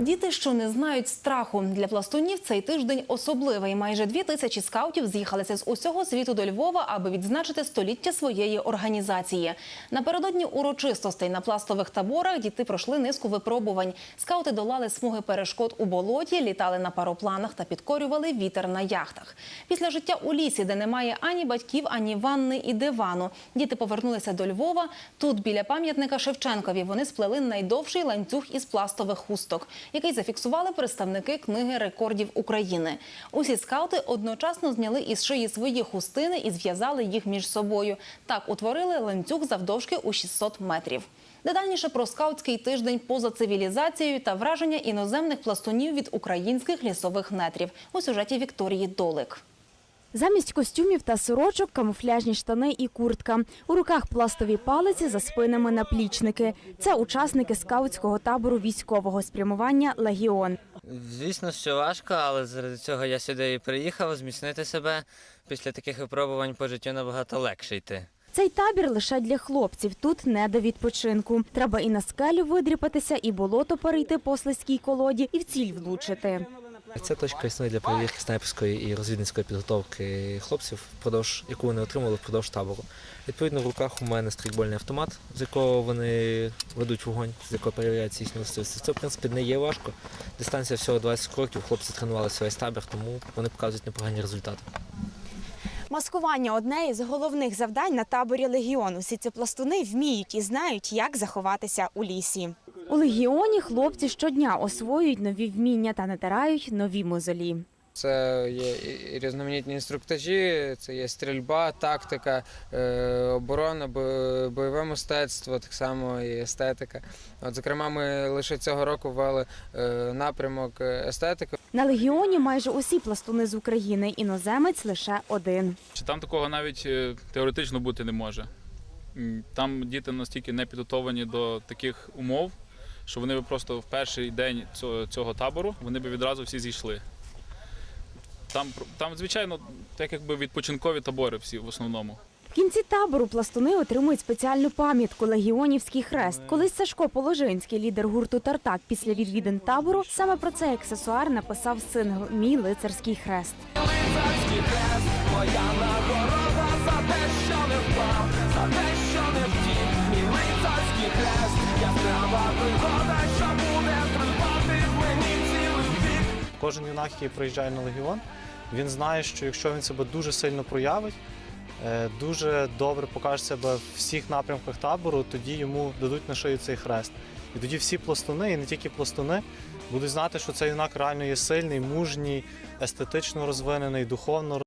Діти, що не знають страху для пластунів, цей тиждень особливий. Майже дві тисячі скаутів з'їхалися з усього світу до Львова, аби відзначити століття своєї організації. Напередодні урочистостей на пластових таборах діти пройшли низку випробувань. Скаути долали смуги перешкод у болоті, літали на паропланах та підкорювали вітер на яхтах. Після життя у лісі, де немає ані батьків, ані ванни і дивану, діти повернулися до Львова. Тут біля пам'ятника Шевченкові вони сплели найдовший ланцюг із пластових хусток, який зафіксували представники книги рекордів України. Усі скаути одночасно зняли із шиї свої хустини і зв'язали їх між собою. Так утворили ланцюг завдовжки у 600 метрів. Детальніше про скаутський тиждень поза цивілізацією та враження іноземних пластунів від українських лісових нетрів у сюжеті Вікторії Долик. Замість костюмів та сорочок камуфляжні штани і куртка. У руках пластові палиці, за спинами наплічники. Це учасники скаутського табору військового спрямування Легіон. Звісно, що важко, але заради цього я сюди і приїхав зміцнити себе. Після таких випробувань по життю набагато легше йти. Цей табір лише для хлопців. Тут не до відпочинку. Треба і на скелю видріпатися, і болото перейти по слизькій колоді, і в ціль влучити. Ця точка існує для перевірки снайперської і розвідницької підготовки хлопців, впродовж яку вони отримали впродовж табору. Відповідно, в руках у мене стрільбольний автомат, з якого вони ведуть вогонь, з якого перевіряється їхні властивості. Це в принципі не є важко. Дистанція всього 20 кроків. Хлопці тренувалися весь табір, тому вони показують непогані результати. Маскування одне із головних завдань на таборі Легіон. Усі ці пластуни вміють і знають, як заховатися у лісі. У легіоні хлопці щодня освоюють нові вміння та натирають нові мозолі. Це є і різноманітні інструктажі, це є стрільба, тактика, е, оборона, бо- бойове мистецтво, так само і естетика. От, зокрема, ми лише цього року ввели е, напрямок естетики. На легіоні майже усі пластуни з України. Іноземець лише один. Чи там такого навіть е, теоретично бути не може. Там діти настільки не підготовлені до таких умов, що вони би просто в перший день цього, цього табору вони би відразу всі зійшли. Там, там, звичайно, так якби відпочинкові табори всі в основному. В кінці табору пластуни отримують спеціальну пам'ятку Легіонівський хрест. Колись Сашко Положинський, лідер гурту Тартак, після відвідин табору, саме про цей аксесуар написав сингл Мій лицарський хрест. Кожен юнак, який приїжджає на легіон, він знає, що якщо він себе дуже сильно проявить, е, дуже добре покаже себе в всіх напрямках табору, тоді йому дадуть на шию цей хрест. І тоді всі пластуни, і не тільки пластуни, будуть знати, що цей юнак реально є сильний, мужній, естетично розвинений, духовно